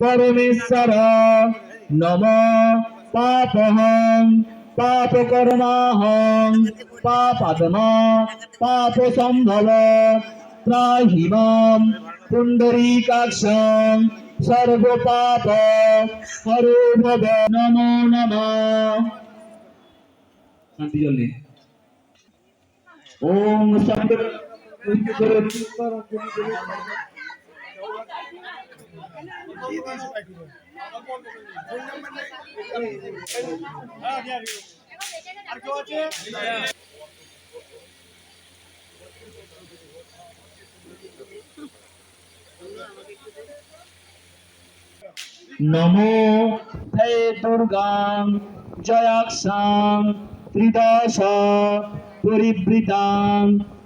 পরমেশ্বর, নম পাপহং, পাপকর্মাহং, পাপাত্ম পাপ সম্ভব ত্রাহি মাম পুণ্ডরীকাক্ষং, সর্বপাপ হরে ভব নমো নমঃ। শান্তি ওম শান্তি নমো হে দুর্গাং জয়াক্ষাং ত্রিদশ পরিবৃতাং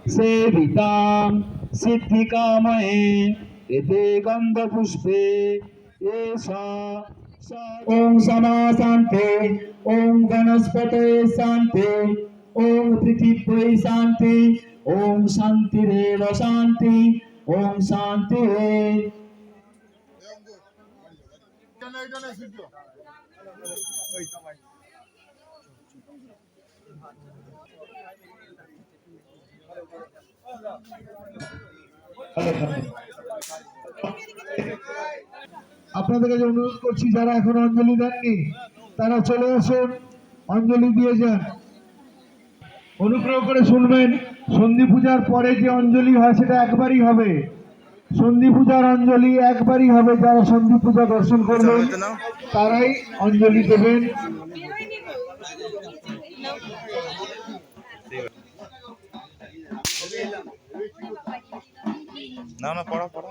সেবিতাং সিদ্ধিকাময়ে এতে গন্ধপুষ্পে এষ ওম সমা শান্তি ওম বনস্পতে শান্তি ওম পৃথিবী শান্তি ওম শান্তিরেব শান্তি। ওম শান্তি আপনাদের কাছে অনুরোধ করছি, যারা এখন অঞ্জলি দেননি, তারা চলে আসুন, অঞ্জলি দিয়ে যান। অনুগ্রহ করে শুনবেন, সন্ধি পূজার পরে যে অঞ্জলি হয়, সেটা একবারই হবে। সন্ধি পূজার অঞ্জলি একবারই হবে, যারা সন্ধি পূজা দর্শন করবেন, তারাই অঞ্জলি দেবেন। না না, পড়া পড়া।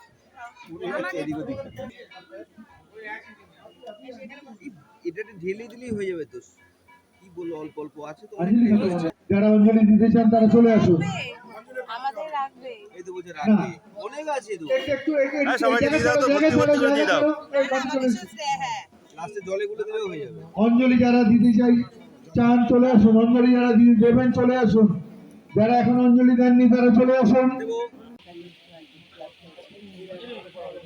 এটা ঢেলে দিলেই হয়ে যাবে তো কি বলব অল্প অল্প আছে তো। অঞ্জলি যারা অঞ্জলি দিতে চান তারা চলে আসুন। আমাদের রাখবে। এই তো বলছে রাখবে। অনেক আছে তো। একটু একটু একটু- হ্যাঁ, সবাইকে দিয়ে দাও তো, ভর্তি ভর্তি করে দিয়ে দাও। ছাড়ো, এই বাড়ি চলে এসো। হ্যাঁ লাস্টে জলে গুলে দিলেও হয়ে যাবে। অঞ্জলি যারা দিতে চাই চান চলে আসুন। অঞ্জলি যারা দিয়ে দেবেন চলে আসুন। যারা এখন অঞ্জলি দেননি তারা চলে আসুন।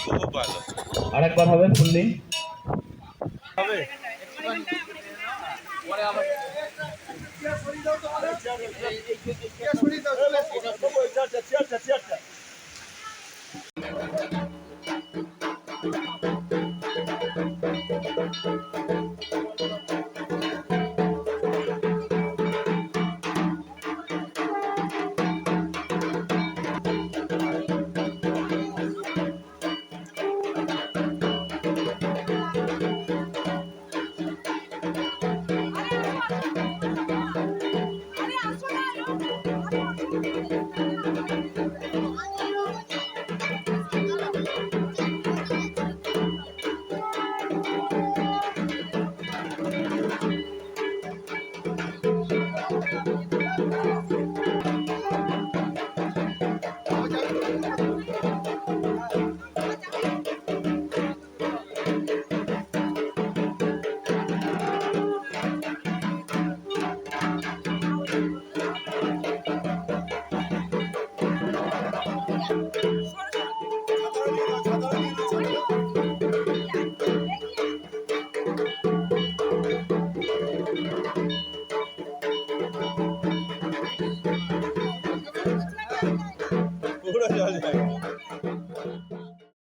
খুব আরেকবার হবে ফুললি হবে? চেয়ারটা চেয়ারটা